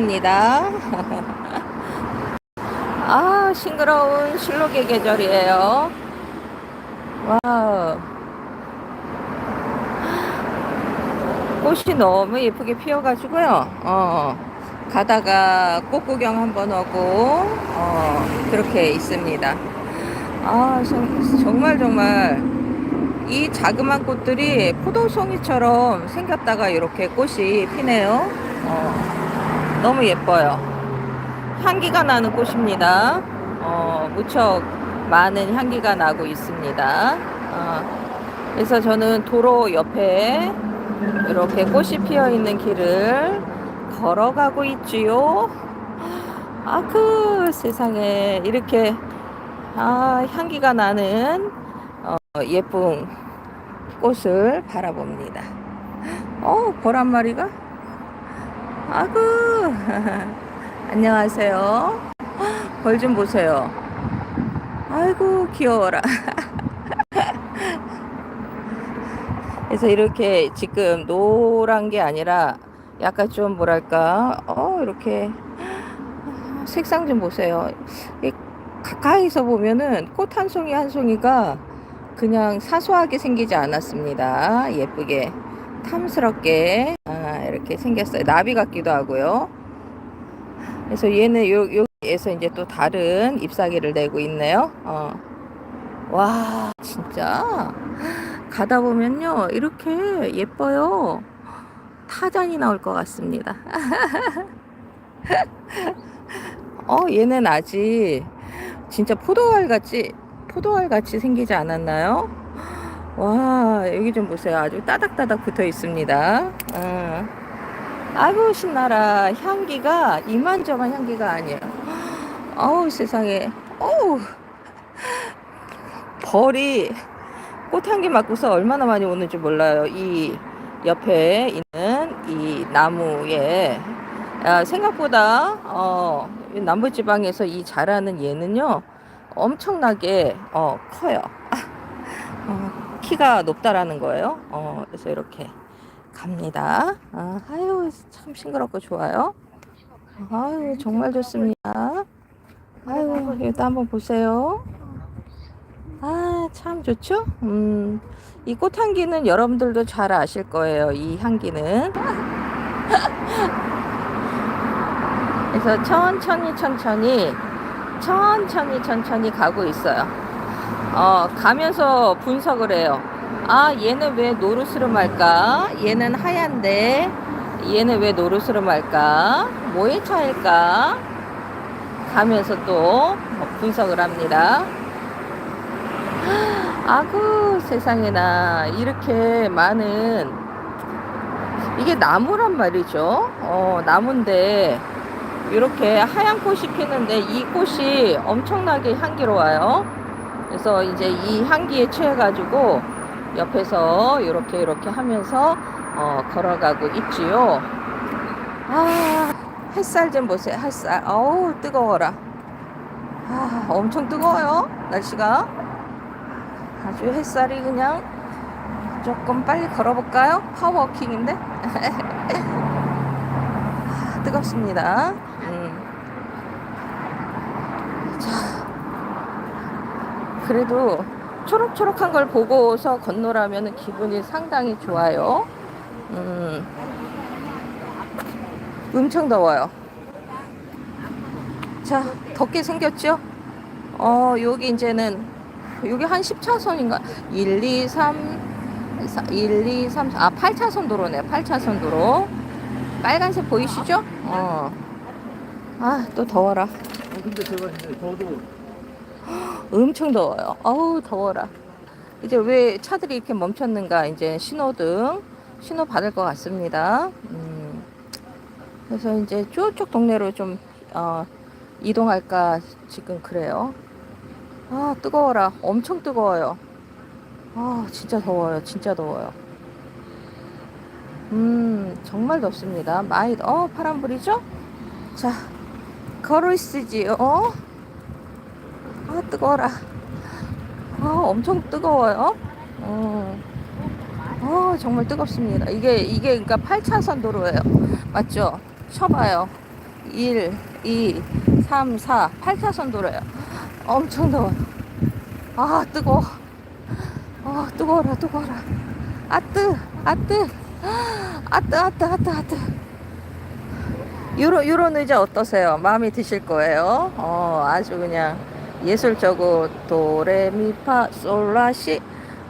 예쁩니다. 아, 싱그러운 실록의 계절이에요. 와우. 꽃이 너무 예쁘게 피어가지고요. 어, 가다가 꽃 구경 한번 오고, 어, 그렇게 있습니다. 아, 정- 정말 정말 이 자그만 꽃들이 포도송이처럼 생겼다가 이렇게 꽃이 피네요. 어, 너무 예뻐요. 향기가 나는 꽃입니다. 어, 무척 많은 향기가 나고 있습니다. 어, 그래서 저는 도로 옆에 이렇게 꽃이 피어 있는 길을 걸어가고 있지요. 아, 그 세상에 이렇게 아, 향기가 나는 어, 예쁜 꽃을 바라봅니다. 어, 벌한 마리가? 아구, 안녕하세요. 벌 좀 보세요. 아이고, 귀여워라. 그래서 이렇게 지금 노란 게 아니라 약간 좀 뭐랄까, 어, 이렇게 색상 좀 보세요. 이 가까이서 보면은 꽃 한 송이 한 송이가 그냥 사소하게 생기지 않았습니다. 예쁘게 탐스럽게 아, 이렇게 생겼어요. 나비 같기도 하고요. 그래서 얘는 요, 여기에서 이제 또 다른 잎사귀를 내고 있네요. 어. 와, 진짜 가다 보면요 이렇게 예뻐요. 타잔이 나올 것 같습니다. 어, 얘는 아직 진짜 포도알 같이 포도알 같이 생기지 않았나요? 와, 여기 좀 보세요. 아주 따닥따닥 붙어 있습니다. 어. 아이고, 신나라. 향기가 이만저만 향기가 아니에요. 어우, 세상에. 어우. 벌이 꽃향기 맡고서 얼마나 많이 오는지 몰라요. 이 옆에 있는 이 나무에. 아, 생각보다, 어, 남부지방에서 이 자라는 얘는요, 엄청나게, 어, 커요. 어, 키가 높다라는 거예요. 어, 그래서 이렇게 갑니다. 아, 아유, 참 싱그럽고 좋아요. 아유, 정말 좋습니다. 아유, 이것도 한번 보세요. 아, 참 좋죠? 음, 이 꽃 향기는 여러분들도 잘 아실 거예요. 이 향기는. 그래서 천천히 천천히 천천히 천천히 가고 있어요. 어, 가면서 분석을 해요. 아, 얘는 왜 노르스름할까? 얘는 하얀데 얘는 왜 노르스름할까? 뭐의 차일까? 가면서 또 분석을 합니다. 아구 세상에나 이렇게 많은 이게 나무란 말이죠. 어, 나무인데 이렇게 하얀 꽃이 피는데 이 꽃이 엄청나게 향기로워요. 그래서 이제 이 향기에 취해가지고 옆에서 이렇게 이렇게 하면서 어, 걸어가고 있지요. 아, 햇살 좀 보세요. 햇살. 어우, 뜨거워라. 아, 엄청 뜨거워요. 날씨가. 아주 햇살이 그냥 조금 빨리 걸어볼까요? 파워워킹인데? 아, 뜨겁습니다. 음. 자, 그래도 초록초록한 걸 보고서 건너라면 기분이 상당히 좋아요. 음, 엄청 더워요. 자, 덥게 생겼죠? 어, 여기 이제는, 여기 한 10차선인가? 1, 2, 3, 1, 2, 3, 아, 8차선 도로네. 8차선 도로. 빨간색 보이시죠? 어. 아, 또 더워라. 어, 근데 제가 이제 저도 엄청 더워요. 어우, 더워라. 이제 왜 차들이 이렇게 멈췄는가, 이제 신호등, 신호 받을 것 같습니다. 음, 그래서 이제 저쪽 동네로 좀, 어, 이동할까, 지금 그래요. 아, 뜨거워라. 엄청 뜨거워요. 아, 진짜 더워요. 진짜 더워요. 음, 정말 덥습니다. 많이, 어, 파란불이죠? 자, 걸어있으지요. 어? 아 뜨거워라. 아 엄청 뜨거워요. 어, 어 정말 뜨겁습니다. 이게 이게 그러니까 8차선 도로예요. 맞죠? 쳐봐요. 1, 2, 3, 4, 8차선 도로예요. 엄청 더워요. 아, 뜨거워. 아, 뜨거워라, 뜨거워라. 아, 뜨, 아, 뜨. 아, 뜨, 아, 뜨, 아, 뜨, 아, 뜨. 요런, 요런 의자 어떠세요? 마음에 드실 거예요. 어, 아주 그냥 예술적으고, 도레미파, 솔라시.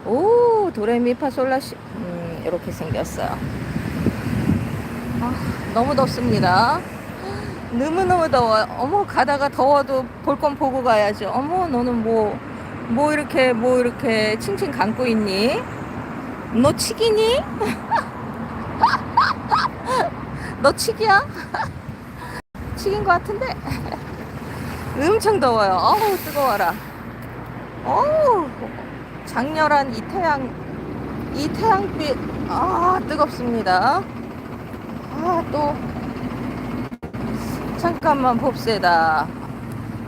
오, 도레미파, 솔라시. 음, 이렇게 생겼어요. 아, 너무 덥습니다. 너무너무 더워요. 어머, 가다가 더워도 볼 건 보고 가야죠. 어머, 너는 뭐, 뭐 이렇게, 뭐 이렇게 칭칭 감고 있니? 너 치기니? 너 치기야? 치긴 것 같은데? 엄청 더워요. 어우, 뜨거워라. 어우, 장렬한 이 태양, 이 태양빛, 아, 뜨겁습니다. 아, 또, 잠깐만 봅시다.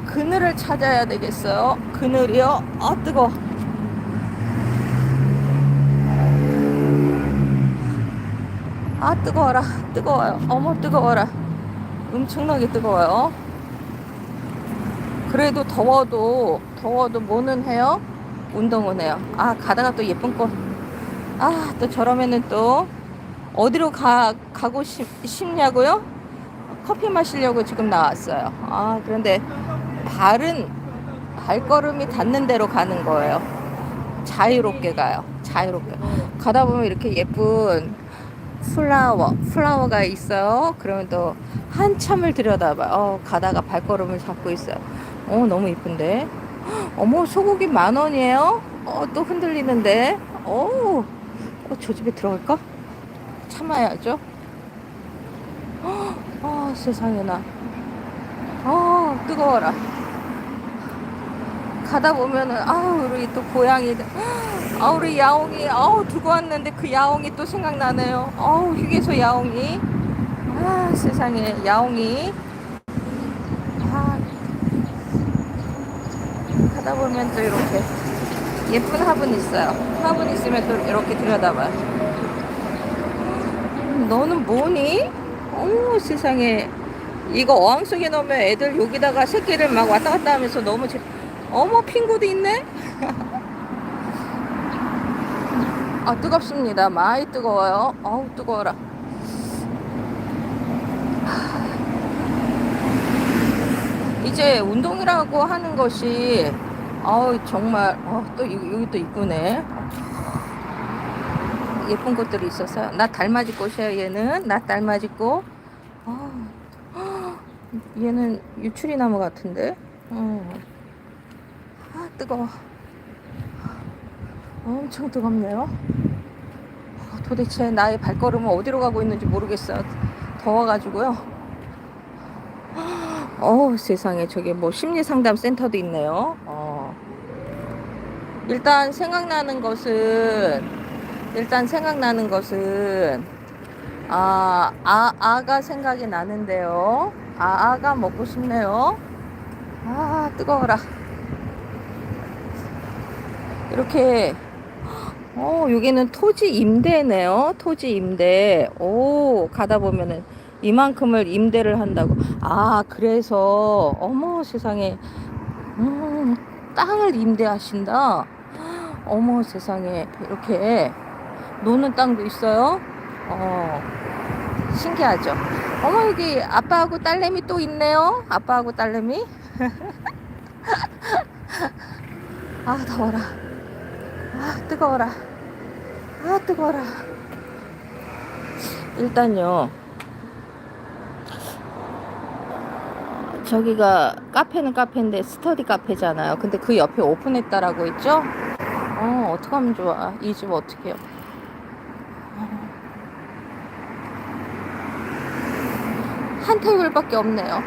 그늘을 찾아야 되겠어요. 그늘이요? 아, 뜨거. 아, 뜨거워라. 뜨거워요. 어머, 뜨거워라. 엄청나게 뜨거워요. 그래도 더워도, 더워도 뭐는 해요? 운동은 해요. 아, 가다가 또 예쁜 꽃. 아, 또 저러면은 또, 어디로 가, 가고 싶, 싶냐고요? 커피 마시려고 지금 나왔어요. 아, 그런데 발은 발걸음이 닿는 대로 가는 거예요. 자유롭게 가요. 자유롭게. 가다 보면 이렇게 예쁜 플라워, 플라워가 있어요. 그러면 또 한참을 들여다봐요. 어, 가다가 발걸음을 잡고 있어요. 어, 너무 이쁜데. 어머, 소고기 만 원이에요? 어, 또 흔들리는데. 어, 어, 저 집에 들어갈까? 참아야죠. 아 세상에나 아 뜨거워라 가다 보면은 아우 우리 또 고양이들 아 우리 야옹이 아우 두고 왔는데 그 야옹이 또 생각나네요 아우 휴게소 야옹이 아 세상에 야옹이 가다 보면 또 이렇게 예쁜 화분 있어요. 화분 있으면 또 이렇게 들여다봐요. 음, 너는 뭐니? 어머 세상에. 이거 어항 속에 넣으면 애들 여기다가 새끼를 막 왔다 갔다 하면서 너무 재... 어머 핑구도 있네? 아 뜨겁습니다. 많이 뜨거워요. 어우 뜨거워라. 이제 운동이라고 하는 것이 아우 정말. 어, 또 이- 여기 또 이쁘네. 예쁜 꽃들이 있어서. 나 달맞이 꽃이야 얘는. 나 달맞이 꽃. 아, 얘는 유추리 나무 같은데? 어. 아 뜨거워. 엄청 뜨겁네요. 어, 도대체 나의 발걸음은 어디로 가고 있는지 모르겠어요 더워가지고요. 어 세상에. 저기 뭐 심리상담 센터도 있네요. 어. 일단 생각나는 것은 일단 생각나는 것은 아, 아 아가 생각이 나는데요. 아 아가 먹고 싶네요. 아 뜨거워라. 이렇게 어 여기는 토지 임대네요. 토지 임대. 오 가다 보면은 이만큼을 임대를 한다고. 아 그래서 어머 세상에 음, 땅을 임대하신다. 어머 세상에 이렇게 노는 땅도 있어요. 어, 신기하죠. 어머, 여기 아빠하고 딸내미 또 있네요. 아빠하고 딸내미. 아, 더워라. 아, 뜨거워라. 아, 뜨거워라. 일단요. 저기가 카페는 카페인데 스터디 카페잖아요. 근데 그 옆에 오픈했다라고 했죠? 어, 어떡하면 좋아. 이 집 어떡해요. 한 테이블밖에 없네요.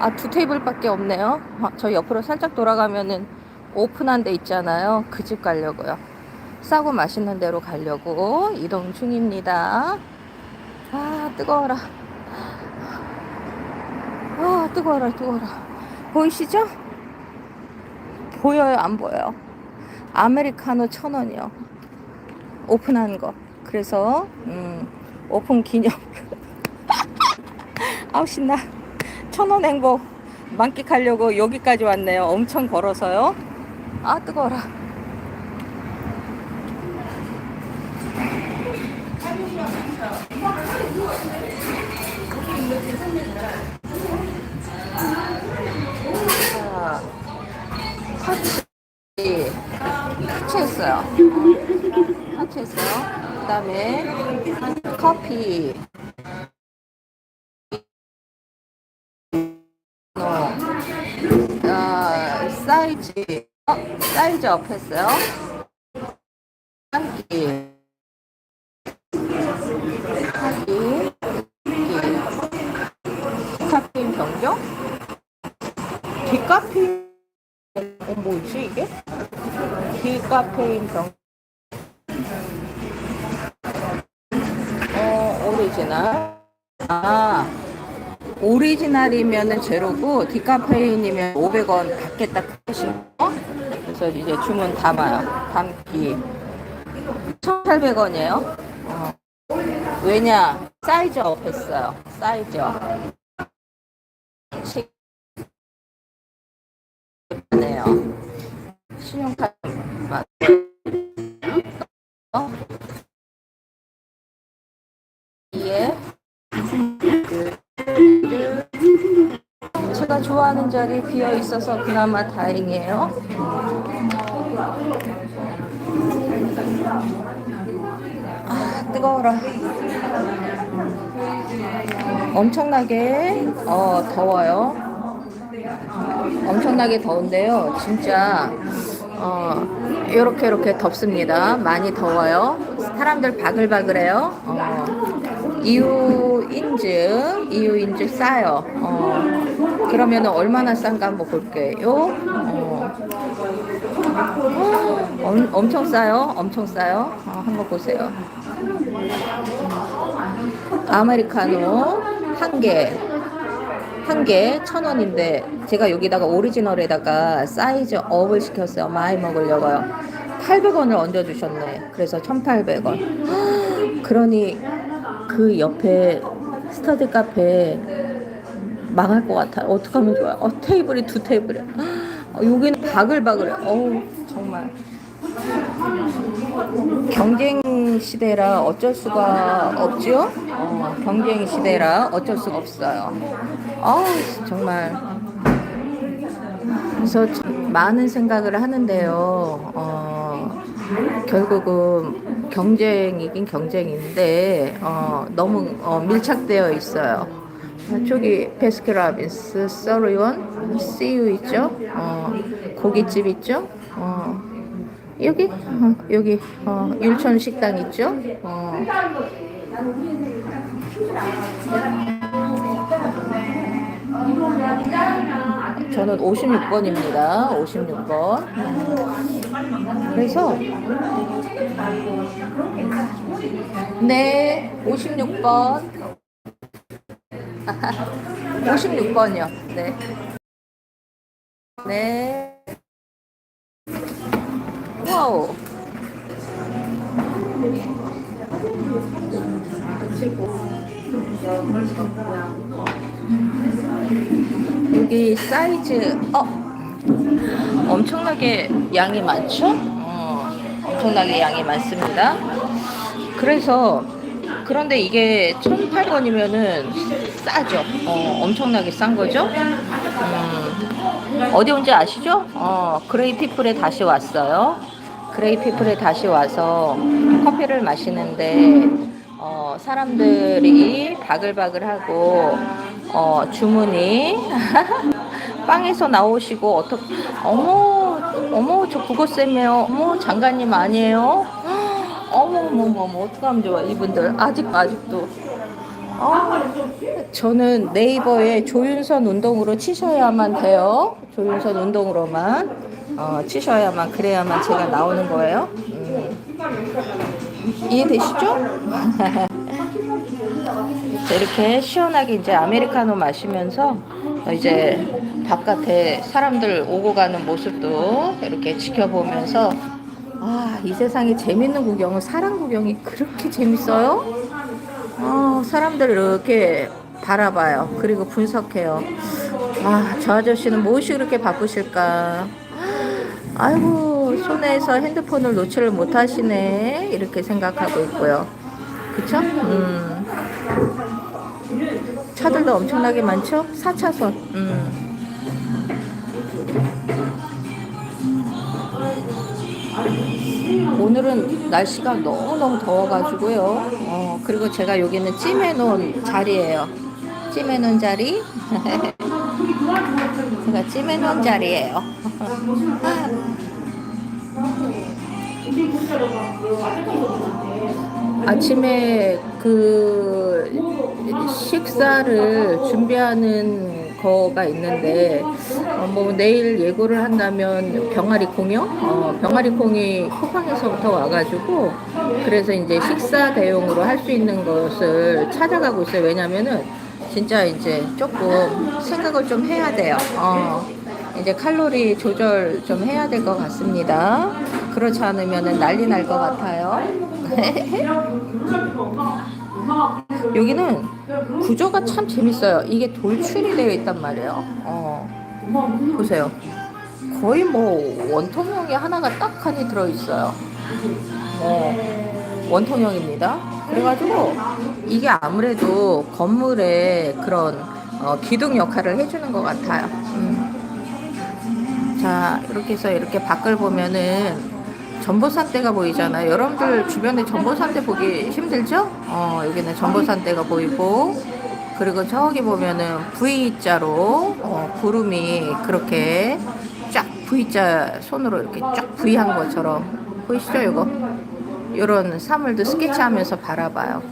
아, 두 테이블밖에 없네요. 아, 저 옆으로 살짝 돌아가면은 오픈한 데 있잖아요. 그 집 가려고요. 싸고 맛있는 데로 가려고 이동 중입니다. 아, 뜨거워라. 아, 뜨거워라, 뜨거워라. 보이시죠? 보여요, 안 보여요? 아메리카노 천 원이요. 오픈한 거. 그래서, 음, 오픈 기념. 아우, 신나. 천 원 행복 만끽하려고 여기까지 왔네요. 엄청 걸어서요. 아, 뜨거워라. 터치했어요. 터치했어요. 그 다음에 커피. 어, 어, 사이즈, 어, 사이즈 업 했어요. 한끼. 한끼. 카페인 변경? 디카페인, 어, 뭐지, 이게? 디카페인 변경. 어, 오리지널. 아, 오리지널이면은 제로고 디카페인이면 500원 받겠다 크신 거. 그래서 이제 주문 담아요. 담기 1,800원이에요. 어. 왜냐? 사이즈 업 했어요. 사이즈 업. 네요. 신용카드 맞. 어? 이에 그 제가 좋아하는 자리 비어 있어서 그나마 다행이에요. 아, 뜨거워라. 엄청나게 어, 더워요. 엄청나게 더운데요. 진짜 어, 이렇게 이렇게 덥습니다. 많이 더워요. 사람들 바글바글해요. 어, 이유 인증, 이유 인증 싸요. 어, 그러면 얼마나 싼가 한번 볼게요. 어, 엄, 엄청 싸요. 엄청 싸요. 어, 한번 보세요. 아메리카노 한 개. 한 개 천 원인데 제가 여기다가 오리지널에다가 사이즈 업을 시켰어요. 많이 먹으려고요. 800원을 얹어 주셨네. 그래서 1,800원. 그러니 그 옆에 스터디 카페 망할 것 같아요. 어떡하면 좋아요? 어, 테이블이 두 테이블이야. 어, 여기는 바글바글해. 어우, 정말. 경쟁 시대라 어쩔 수가 없죠? 어, 경쟁 시대라 어쩔 수가 없어요. 아 정말. 그래서 참 많은 생각을 하는데요. 어, 결국은 경쟁이긴 경쟁인데 어, 너무 어, 밀착되어 있어요. 저기 베스킨라빈스 서리원 CU 있죠? 어, 고깃집 있죠? 어, 여기 어, 여기 어, 율천 식당 있죠? 어. 저는 56번입니다. 56번. 그래서 네, 56번. 56번이요. 네. 네. 와우. 여기 사이즈 어 엄청나게 양이 많죠? 어, 엄청나게 양이 많습니다. 그래서 그런데 이게 1,800원이면은 싸죠. 어, 엄청나게 싼 거죠. 음, 어디 온지 아시죠? 어, 그레이 피플에 다시 왔어요. 그레이 피플에 다시 와서 커피를 마시는데 어, 사람들이 바글바글하고 어, 주문이 빵에서 나오시고 어떻 어머 어머 저 국어 쌤이에요. 어머 장관님 아니에요? 어머 어머 어머 어떡하면 좋아 이분들 아직 아직도 아, 저는 네이버에 조윤선 운동으로 치셔야만 돼요. 조윤선 운동으로만 어, 치셔야만 그래야만 제가 나오는 거예요. 음. 이해되시죠? 자, 이렇게 시원하게 이제 아메리카노 마시면서 이제 바깥에 사람들 오고 가는 모습도 이렇게 지켜보면서 아, 이 세상에 재밌는 구경은 사람 구경이 그렇게 재밌어요? 아, 사람들 이렇게 바라봐요. 그리고 분석해요. 아, 저 아저씨는 무엇이 그렇게 바쁘실까? 아이고, 손에서 핸드폰을 노출을 못 하시네. 이렇게 생각하고 있고요. 그쵸? 음. 차들도 엄청나게 많죠? 4차선. 음. 오늘은 날씨가 너무너무 더워가지고요. 어, 그리고 제가 여기는 찜해놓은 자리예요. 찜해놓은 자리. 제가 찜해놓은 자리예요. 아침에 그 식사를 준비하는 거가 있는데 어, 뭐 내일 예고를 한다면 병아리 콩이요? 어, 병아리 콩이 쿠팡에서부터 와가지고 그래서 이제 식사 대용으로 할 수 있는 것을 찾아가고 있어요. 왜냐면은 진짜 이제 조금 생각을 좀 해야 돼요. 어, 이제 칼로리 조절 좀 해야 될 것 같습니다. 그렇지 않으면은 난리 날 것 같아요. 여기는 구조가 참 재밌어요. 이게 돌출이 되어 있단 말이에요. 어, 보세요. 거의 뭐 원통형이 하나가 딱 하니 들어 있어요. 어, 원통형입니다. 그래가지고 이게 아무래도 건물의 그런 어, 기둥 역할을 해주는 것 같아요. 음. 자, 이렇게 해서 이렇게 밖을 보면은 전보산대가 보이잖아요. 여러분들 주변에 전보산대 보기 힘들죠? 어, 여기는 전보산대가 보이고, 그리고 저기 보면은 V자로, 어, 구름이 그렇게 쫙 V자 손으로 이렇게 쫙 V 한 것처럼 보이시죠, 이거? 이런 사물도 스케치하면서 바라봐요.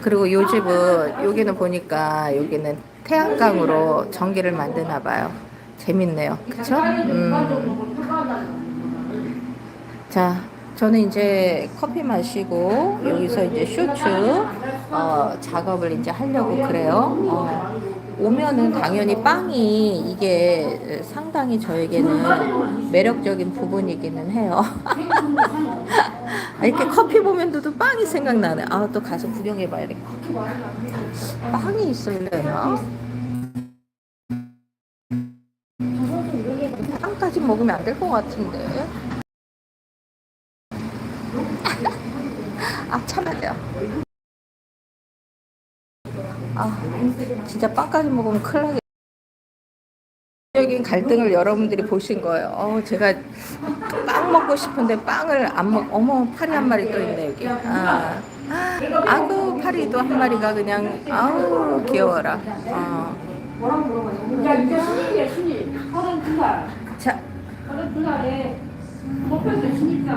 그리고 요 집은, 여기는 보니까 여기는 태양광으로 전기를 만드나 봐요. 재밌네요. 그쵸? 음. 자, 저는 이제 커피 마시고 여기서 이제 쇼츠 어, 작업을 이제 하려고 그래요. 어, 오면은 당연히 빵이 이게 상당히 저에게는 매력적인 부분이기는 해요. 아, 이렇게 커피 보면 또 빵이 생각나네. 아, 또 가서 구경해봐야 돼. 빵이 있을래나? 빵까지 먹으면 안 될 것 같은데. 아 참아야 돼요. 아 진짜 빵까지 먹으면 큰일 나겠. 적인 갈등을 여러분들이 보신 거예요. 어, 제가 빵 먹고 싶은데 빵을 안 먹. 어머 파리 한 마리 또 있네 여기. 아, 아구 파리도 한 마리가 그냥 아우 귀여워라. 어.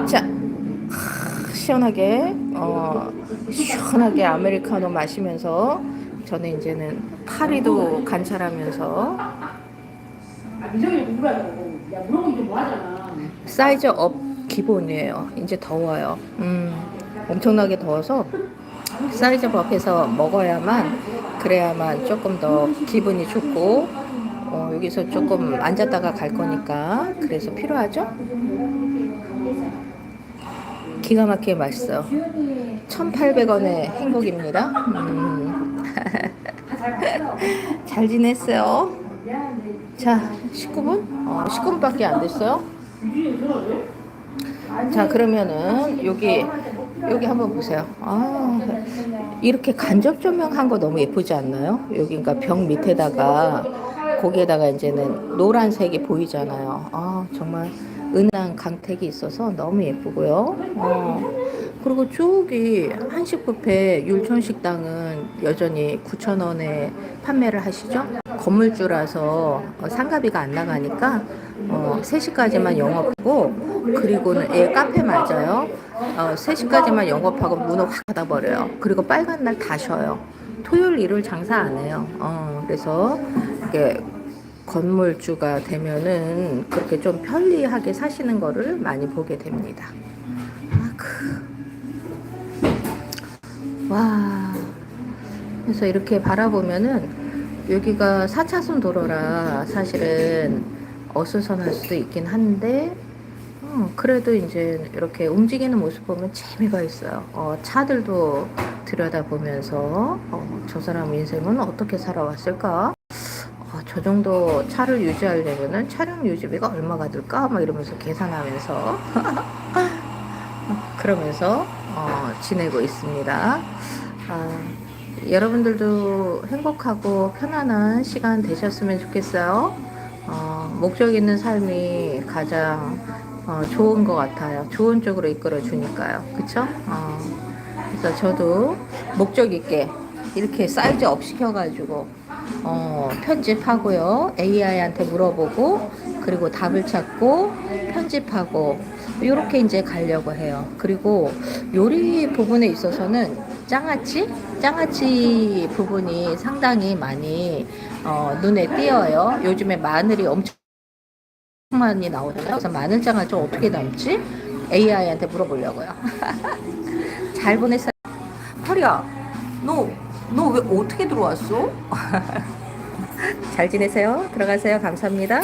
자, 자. 시원하게 어 시원하게 아메리카노 마시면서 저는 이제는 파리도 관찰하면서 사이즈 업 기본이에요. 이제 더워요. 음, 엄청나게 더워서 사이즈 업해서 먹어야만 그래야만 조금 더 기분이 좋고 어, 여기서 조금 앉았다가 갈 거니까 그래서 필요하죠? 기가 막히게 맛있어요. 1,800원의 행복입니다. 음. 잘 지냈어요? 자, 19분? 어, 19분밖에 안 됐어요. 자, 그러면은 여기 여기 한번 보세요. 아, 이렇게 간접 조명한 거 너무 예쁘지 않나요? 여기 그러니까 벽 밑에다가 거기에다가 이제는 노란색이 보이잖아요. 아, 정말 은한 강택이 있어서 너무 예쁘고요. 어, 그리고 저기 한식 뷔페 율촌식당은 여전히 9,000원에 판매를 하시죠. 건물주라서 어, 상가비가 안 나가니까 어, 3시까지만 영업하고 그리고는 예, 카페 맞아요. 어, 3시까지만 영업하고 문을 확 닫아버려요. 그리고 빨간 날 다 쉬어요. 토요일 일요일 장사 안 해요. 어, 그래서 이게 건물주가 되면은 그렇게 좀 편리하게 사시는 거를 많이 보게 됩니다. 아크. 와. 그래서 이렇게 바라보면은 여기가 4차선 도로라 사실은 어수선할 수도 있긴 한데 어, 음, 그래도 이제 이렇게 움직이는 모습 보면 재미가 있어요. 어, 차들도 들여다보면서 어, 저 사람 인생은 어떻게 살아왔을까? 어, 저 정도 차를 유지하려면은 차량 유지비가 얼마가 들까? 막 이러면서 계산하면서 그러면서 어, 지내고 있습니다. 아, 여러분들도 행복하고 편안한 시간 되셨으면 좋겠어요. 어, 목적 있는 삶이 가장 어, 좋은 것 같아요. 좋은 쪽으로 이끌어 주니까요. 그쵸? 어, 그래서 저도 목적 있게 이렇게 사이즈 업 시켜가지고 어, 편집하고요. AI한테 물어보고 그리고 답을 찾고 편집하고 이렇게 이제 가려고 해요. 그리고 요리 부분에 있어서는 장아찌? 장아찌 부분이 상당히 많이 어, 눈에 띄어요. 요즘에 마늘이 엄청 많이 나오잖아요. 그래서 마늘 장아찌 어떻게 담지? AI한테 물어보려고요. 잘 보냈어요. 허리야, 너, 너 왜 어떻게 들어왔어? 잘 지내세요. 들어가세요. 감사합니다.